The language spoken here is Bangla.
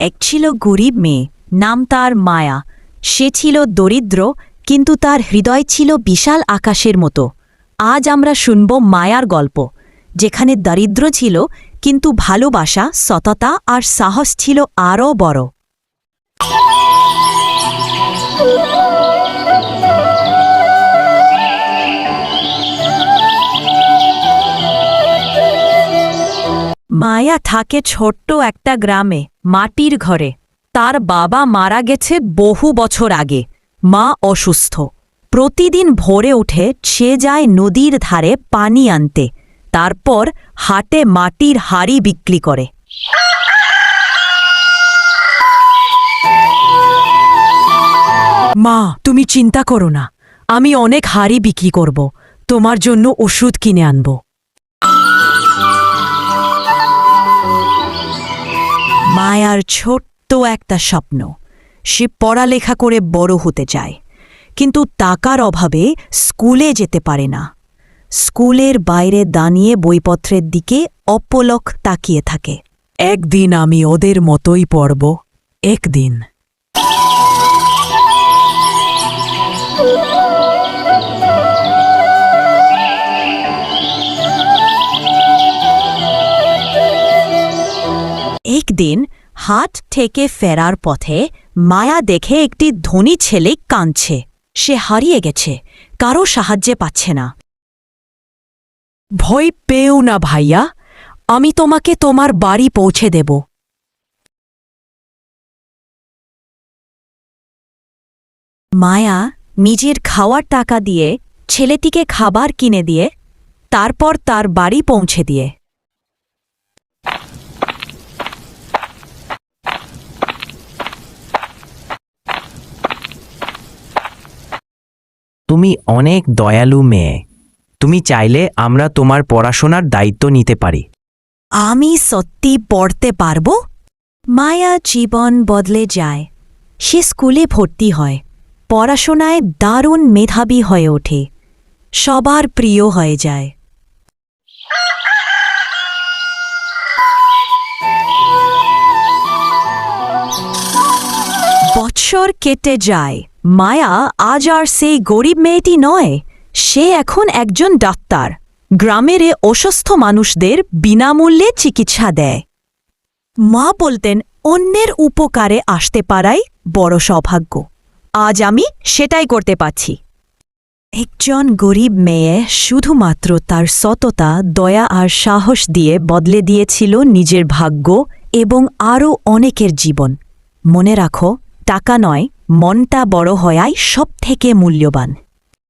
এক ছিল গরিব মেয়ে, নাম তার মায়া। সে ছিল দরিদ্র, কিন্তু তার হৃদয় ছিল বিশাল আকাশের মতো। আজ আমরা শুনব মায়ার গল্প, যেখানে দারিদ্র ছিল, কিন্তু ভালোবাসা, সততা আর সাহস ছিল আরও বড়। মায়া থাকে ছোট্ট একটা গ্রামে। মাটির ঘরে। তার বাবা মারা গেছে বহু বছর আগে। মা অসুস্থ। প্রতিদিন ভোরে উঠে সে যায় নদীর ধারে পানি আনতে। তারপর হাটে মাটির হাড়ি বিক্রি করে। মা, তুমি চিন্তা করো না। আমি অনেক হাড়ি বিক্রি করব। তোমার জন্য ওষুধ কিনে আনব। মায়ার ছোট্ট একটা স্বপ্ন। সে পড়ালেখা করে বড় হতে চায়। কিন্তু টাকার অভাবে স্কুলে যেতে পারে না। স্কুলের বাইরে দাঁড়িয়ে বইপত্রের দিকে অপলক তাকিয়ে থাকে। একদিন আমি ওদের মতোই পড়ব। একদিন। একদিন হাট থেকে ফেরার পথে মায়া দেখে একটি ধনী ছেলে কাঁদছে। সে হারিয়ে গেছে, কারও সাহায্যে পাচ্ছে না। ভয় পেও না ভাইয়া, আমি তোমাকে তোমার বাড়ি পৌঁছে দেব। মায়া নিজের খাওয়ার টাকা দিয়ে ছেলেটিকে খাবার কিনে দিয়ে তারপর তার বাড়ি পৌঁছে দিয়ে তুমি অনেক দয়ালু মেয়ে। তুমি চাইলে আমরা তোমার পড়াশোনার দায়িত্ব নিতে পারি। আমি সত্যি পড়তে পারব? মায়া জীবন বদলে যায়। সে স্কুলে ভর্তি হয়। পড়াশোনায় দারুণ মেধাবী হয়ে ওঠে। সবার প্রিয় হয়ে যায়। বৎসর কেটে যায়। মায়া আজ আর সেই গরিব মেয়েটি নয়, সে এখন একজন ডাক্তার। গ্রামের এ অসুস্থ মানুষদের বিনামূল্যে চিকিৎসা দেয়। মা বলতেন, অন্যের উপকারে আসতে পারাই বড় সৌভাগ্য। আজ আমি সেটাই করতে পারছি। একজন গরিব মেয়ে শুধুমাত্র তার সততা, দয়া আর সাহস দিয়ে বদলে দিয়েছিল নিজের ভাগ্য এবং আরও অনেকের জীবন। মনে রাখো, টাকা নয় মনটা বড় হয়াই সবথেকে মূল্যবান।